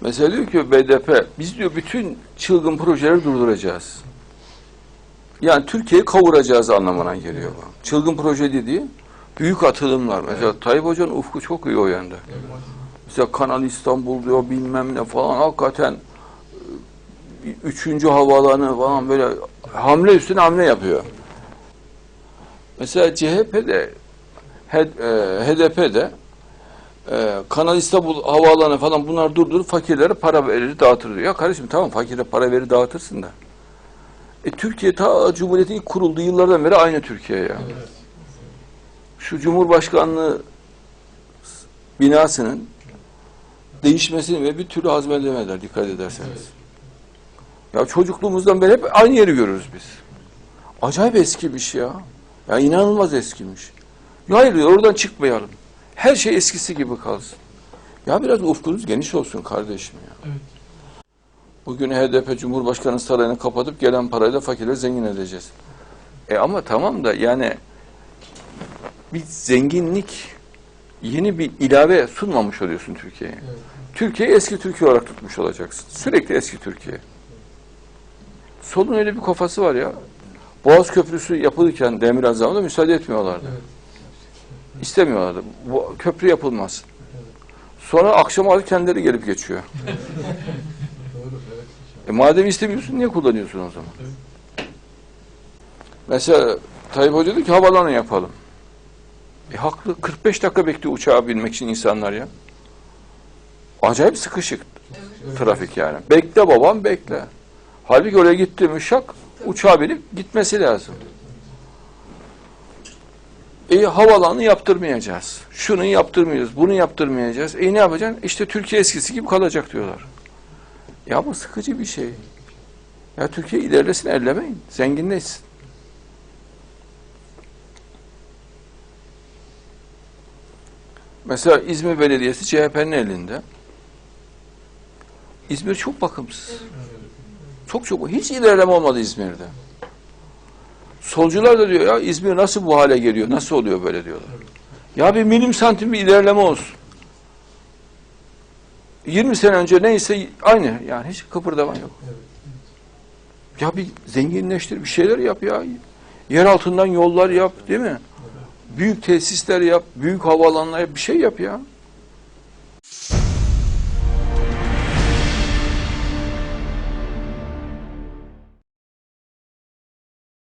Mesela diyor ki BDP, biz diyor bütün çılgın projeleri durduracağız. Yani Türkiye'yi kavuracağız anlamına geliyor bu. Çılgın proje dediği büyük atılımlar. Mesela Tayyip Hoca'nın ufku çok iyi o yönde. Mesela Kanal İstanbul diyor bilmem ne falan hakikaten e, üçüncü havaalanı falan böyle hamle üstüne hamle yapıyor. Mesela CHP'de H- e, HDP'de e, Kanal İstanbul havaalanı falan bunlar durdurup fakirlere para verir dağıtır diyor. Ya kardeşim tamam fakire para verir dağıtırsın da. E, Türkiye ta Cumhuriyet'in ilk kurulduğu yıllardan beri aynı Türkiye ya. Şu Cumhurbaşkanlığı binasının değişmesini ve bir türlü hazmedemediler dikkat ederseniz. Ya çocukluğumuzdan beri hep aynı yeri görürüz biz. Acayip eskimiş ya. Ya inanılmaz eskimiş. Ya hayır oradan çıkmayalım. Her şey eskisi gibi kalsın. Ya biraz ufkunuz geniş olsun kardeşim ya. Evet. Bugün HDP Cumhurbaşkanı sarayını kapatıp gelen parayla fakirleri zengin edeceğiz. E ama tamam da yani bir zenginlik yeni bir ilave sunmamış oluyorsun Türkiye'ye. Evet. Türkiye'yi eski Türkiye olarak tutmuş olacaksın. Sürekli eski Türkiye. Solun öyle bir kafası var ya. Boğaz Köprüsü yapılırken Demirel zamanında müsaade etmiyorlardı. Evet. İstemiyorlardı. Bu köprü yapılmaz. Sonra akşam artık kendileri gelip geçiyor. E madem istemiyorsun niye kullanıyorsun o zaman? Mesela Tayyip Hoca diyor ki havalanı yapalım. E haklı. 45 dakika bekliyor uçağa binmek için insanlar ya. Acayip sıkışık trafik yani. Bekle babam bekle. Halbuki oraya gitti mi şak uçağa binip gitmesi lazım. E havalanı yaptırmayacağız. Şunu yaptırmayacağız, bunu yaptırmayacağız. E ne yapacaksın? İşte Türkiye eskisi gibi kalacak diyorlar. Ya bu sıkıcı bir şey. Ya Türkiye ilerlesin, ellemeyin. Zenginleşsin. Mesela İzmir Belediyesi CHP'nin elinde. İzmir çok bakımsız. Çok çok. Hiç ilerleme olmadı İzmir'de. Solcular da diyor ya İzmir nasıl bu hale geliyor? Nasıl oluyor böyle diyorlar. Ya bir milim santim bir ilerleme olsun. 20 sene önce neyse aynı. Yani hiç kıpırdama yok. Ya bir zenginleştir, bir şeyler yap ya. Yer altından yollar yap, değil mi? Büyük tesisler yap, büyük havaalanlar yap, bir şey yap ya.